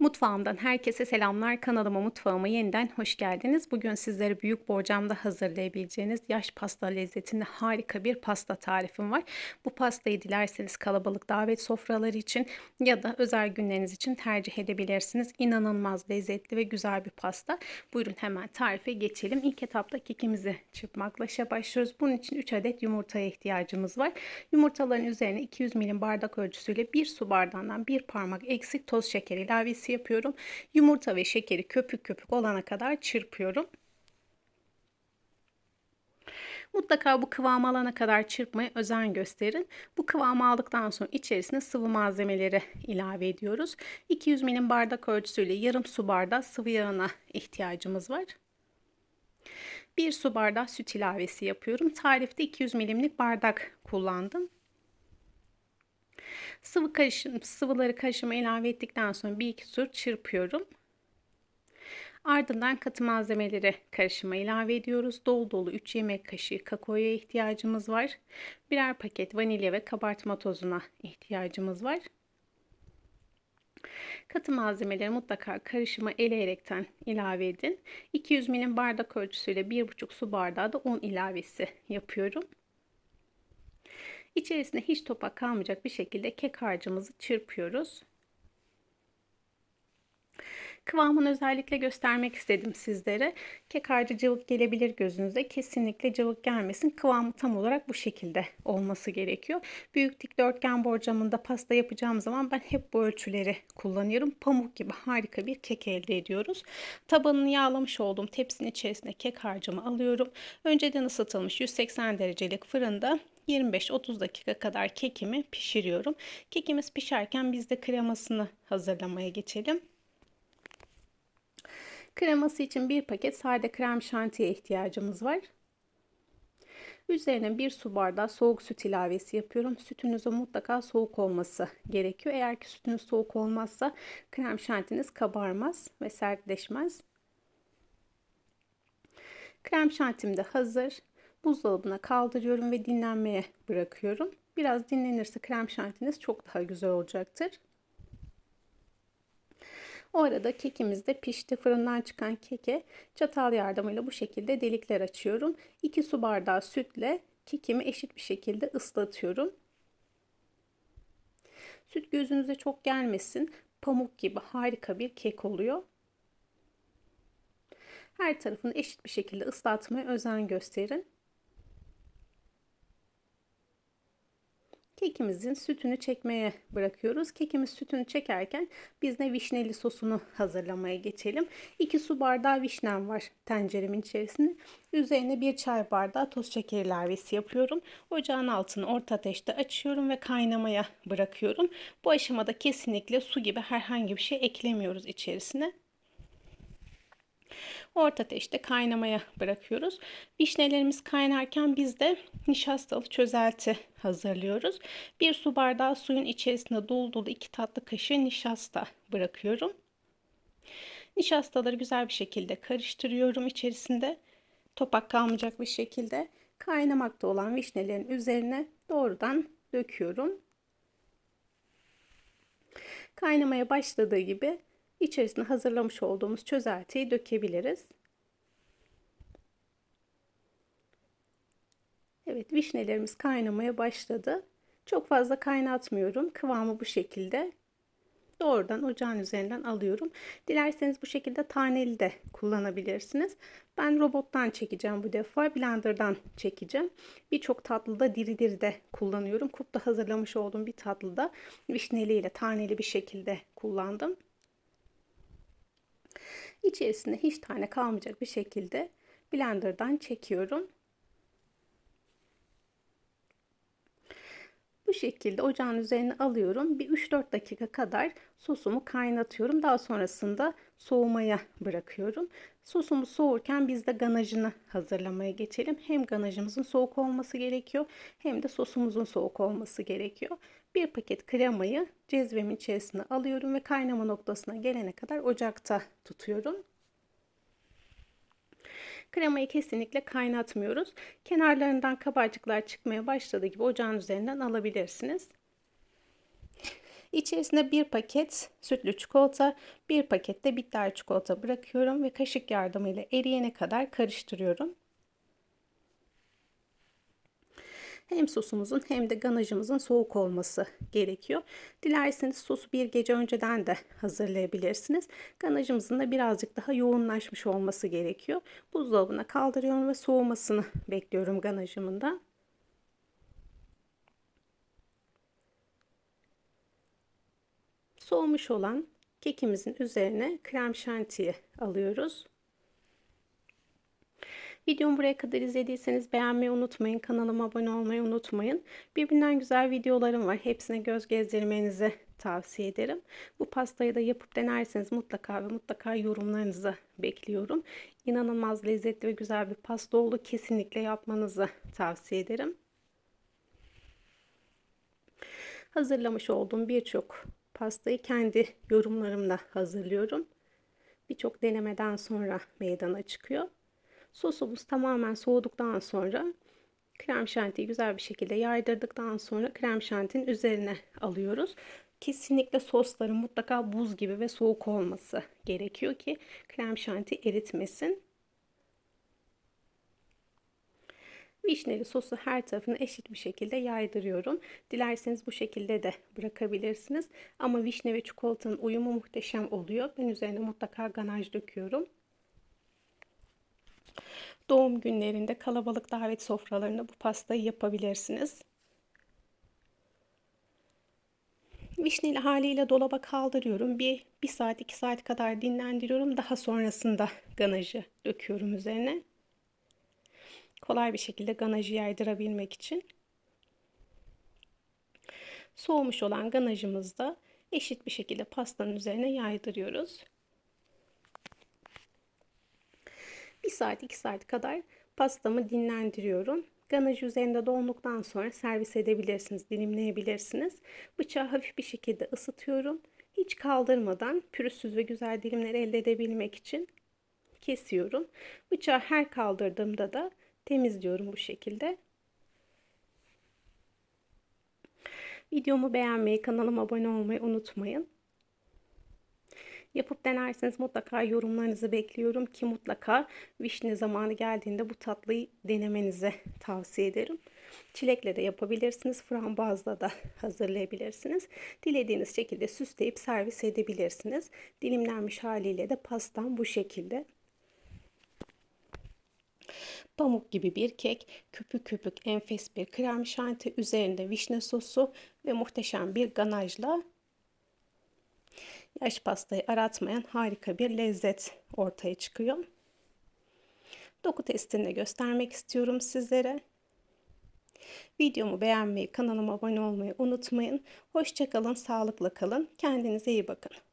Mutfağımdan herkese selamlar. Kanalıma mutfağıma yeniden hoş geldiniz. Bugün sizlere büyük borcamda hazırlayabileceğiniz yaş pasta lezzetinde harika bir pasta tarifim var. Bu pastayı dilerseniz kalabalık davet sofraları için ya da özel günleriniz için tercih edebilirsiniz. İnanılmaz lezzetli ve güzel bir pasta. Buyurun hemen tarife geçelim. İlk etapta kekimizi çırpmakla başlıyoruz. Bunun için 3 adet yumurtaya ihtiyacımız var. Yumurtaların üzerine 200 milim bardak ölçüsüyle 1 su bardağından 1 parmak eksik toz şeker ilavesi yapıyorum. Yumurta ve şekeri köpük köpük olana kadar çırpıyorum. Mutlaka bu kıvamı alana kadar çırpmaya özen gösterin. Bu kıvamı aldıktan sonra içerisine sıvı malzemeleri ilave ediyoruz. 200 milim bardak ölçüsüyle yarım su bardağı sıvı yağına ihtiyacımız var. 1 su bardağı süt ilavesi yapıyorum. Tarifte 200 milimlik bardak kullandım. Sıvı karışım, sıvıları karışıma ilave ettikten sonra bir iki tur çırpıyorum. Ardından katı malzemeleri karışıma ilave ediyoruz. Dolu dolu 3 yemek kaşığı kakaoya ihtiyacımız var. Birer paket vanilya ve kabartma tozuna ihtiyacımız var. Katı malzemeleri mutlaka karışıma eleyerekten ilave edin. 200 milim bardak ölçüsüyle 1,5 su bardağı da un ilavesi yapıyorum. İçerisinde hiç topak kalmayacak bir şekilde kek harcımızı çırpıyoruz. Kıvamını özellikle göstermek istedim sizlere. Kek harcı cıvık gelebilir gözünüze. Kesinlikle cıvık gelmesin. Kıvamı tam olarak bu şekilde olması gerekiyor. Büyük dikdörtgen borcamında pasta yapacağım zaman ben hep bu ölçüleri kullanıyorum. Pamuk gibi harika bir kek elde ediyoruz. Tabanını yağlamış olduğum tepsinin içerisine kek harcımı alıyorum. Önceden ısıtılmış 180 derecelik fırında 25-30 dakika kadar kekimi pişiriyorum. Kekimiz pişerken biz de kremasını hazırlamaya geçelim. Kreması için bir paket sade krem şantiye ihtiyacımız var. Üzerine bir su bardağı soğuk süt ilavesi yapıyorum. Sütünüzün mutlaka soğuk olması gerekiyor. Eğer ki sütünüz soğuk olmazsa krem şantiniz kabarmaz ve sertleşmez. Krem şantim de hazır. Buzdolabına kaldırıyorum ve dinlenmeye bırakıyorum. Biraz dinlenirse krem şantiniz çok daha güzel olacaktır. O arada kekimiz de pişti. Fırından çıkan keke çatal yardımıyla bu şekilde delikler açıyorum. 2 su bardağı sütle kekimi eşit bir şekilde ıslatıyorum. Süt gözünüze çok gelmesin. Pamuk gibi harika bir kek oluyor. Her tarafını eşit bir şekilde ıslatmaya özen gösterin. Kekimizin sütünü çekmeye bırakıyoruz. Kekimiz sütünü çekerken biz de vişneli sosunu hazırlamaya geçelim. 2 su bardağı vişnem var tenceremin içerisinde. Üzerine 1 çay bardağı toz şeker ilavesi yapıyorum. Ocağın altını orta ateşte açıyorum ve kaynamaya bırakıyorum. Bu aşamada kesinlikle su gibi herhangi bir şey eklemiyoruz içerisine. Orta ateşte kaynamaya bırakıyoruz. Vişnelerimiz kaynarken biz de nişastalı çözelti hazırlıyoruz. Bir su bardağı suyun içerisine dolu dolu 2 tatlı kaşığı nişasta bırakıyorum. Nişastaları güzel bir şekilde karıştırıyorum içerisinde. Topak kalmayacak bir şekilde kaynamakta olan vişnelerin üzerine doğrudan döküyorum. Kaynamaya başladığı gibi içerisine hazırlamış olduğumuz çözeltiyi dökebiliriz. Evet vişnelerimiz kaynamaya başladı. Çok fazla kaynatmıyorum. Kıvamı bu şekilde. Doğrudan ocağın üzerinden alıyorum. Dilerseniz bu şekilde taneli de kullanabilirsiniz. Ben robottan çekeceğim bu defa. Blender'dan çekeceğim. Birçok tatlıda diri diri de kullanıyorum. Kupta hazırlamış olduğum bir tatlıda vişneli ile taneli bir şekilde kullandım. İçerisinde hiç tane kalmayacak bir şekilde blenderdan çekiyorum. Bu şekilde ocağın üzerine alıyorum. Bir 3-4 dakika kadar sosumu kaynatıyorum. Daha sonrasında soğumaya bırakıyorum. Sosumuz soğurken biz de ganajını hazırlamaya geçelim. Hem ganajımızın soğuk olması gerekiyor hem de sosumuzun soğuk olması gerekiyor. Bir paket kremayı cezvemin içerisine alıyorum ve kaynama noktasına gelene kadar ocakta tutuyorum. Kremayı kesinlikle kaynatmıyoruz. Kenarlarından kabarcıklar çıkmaya başladığı gibi ocağın üzerinden alabilirsiniz. İçerisine bir paket sütlü çikolata, bir paket de bitter çikolata bırakıyorum ve kaşık yardımıyla eriyene kadar karıştırıyorum. hem sosumuzun hem de ganajımızın soğuk olması gerekiyor. Dilerseniz sosu bir gece önceden de hazırlayabilirsiniz. Ganajımızın da birazcık daha yoğunlaşmış olması gerekiyor. Buzdolabına kaldırıyorum ve soğumasını bekliyorum ganajımın da. Soğumuş olan kekimizin üzerine krem şantiyi alıyoruz. Videomu buraya kadar izlediyseniz beğenmeyi unutmayın. Kanalıma abone olmayı unutmayın. Birbirinden güzel videolarım var. Hepsine göz gezdirmenizi tavsiye ederim. Bu pastayı da yapıp denerseniz mutlaka ve mutlaka yorumlarınızı bekliyorum. İnanılmaz lezzetli ve güzel bir pasta oldu. Kesinlikle yapmanızı tavsiye ederim. Hazırlamış olduğum birçok pastayı kendi yorumlarımla hazırlıyorum. Birçok denemeden sonra meydana çıkıyor. Sosumuz tamamen soğuduktan sonra krem şantiyi güzel bir şekilde yaydırdıktan sonra krem şantinin üzerine alıyoruz. Kesinlikle sosların mutlaka buz gibi ve soğuk olması gerekiyor ki krem şanti eritmesin. Vişneli sosu her tarafını eşit bir şekilde yaydırıyorum. Dilerseniz bu şekilde de bırakabilirsiniz. Ama vişne ve çikolatanın uyumu muhteşem oluyor. Ben üzerine mutlaka ganaj döküyorum doğum günlerinde kalabalık davet sofralarında bu pastayı yapabilirsiniz. Vişneli haliyle dolaba kaldırıyorum. Bir, bir saat iki saat kadar dinlendiriyorum. Daha sonrasında ganajı döküyorum üzerine. Kolay bir şekilde ganajı yaydırabilmek için. Soğumuş olan ganajımızı da eşit bir şekilde pastanın üzerine yaydırıyoruz. 1 saat 2 saat kadar pastamı dinlendiriyorum. Ganaj üzerinde donduktan sonra servis edebilirsiniz, dilimleyebilirsiniz. Bıçağı hafif bir şekilde ısıtıyorum. Hiç kaldırmadan pürüzsüz ve güzel dilimler elde edebilmek için kesiyorum. Bıçağı her kaldırdığımda da temizliyorum bu şekilde. Videomu beğenmeyi, kanalıma abone olmayı unutmayın. Yapıp denerseniz mutlaka yorumlarınızı bekliyorum ki mutlaka vişne zamanı geldiğinde bu tatlıyı denemenizi tavsiye ederim. Çilekle de yapabilirsiniz. Frambuazla da hazırlayabilirsiniz. Dilediğiniz şekilde süsleyip servis edebilirsiniz. Dilimlenmiş haliyle de pastam bu şekilde pamuk gibi bir kek, köpük köpük enfes bir krem şanti, üzerinde vişne sosu ve muhteşem bir ganajla yaş pastayı aratmayan harika bir lezzet ortaya çıkıyor. Doku testini göstermek istiyorum sizlere. Videomu beğenmeyi, kanalıma abone olmayı unutmayın. Hoşçakalın, sağlıkla kalın. Kendinize iyi bakın.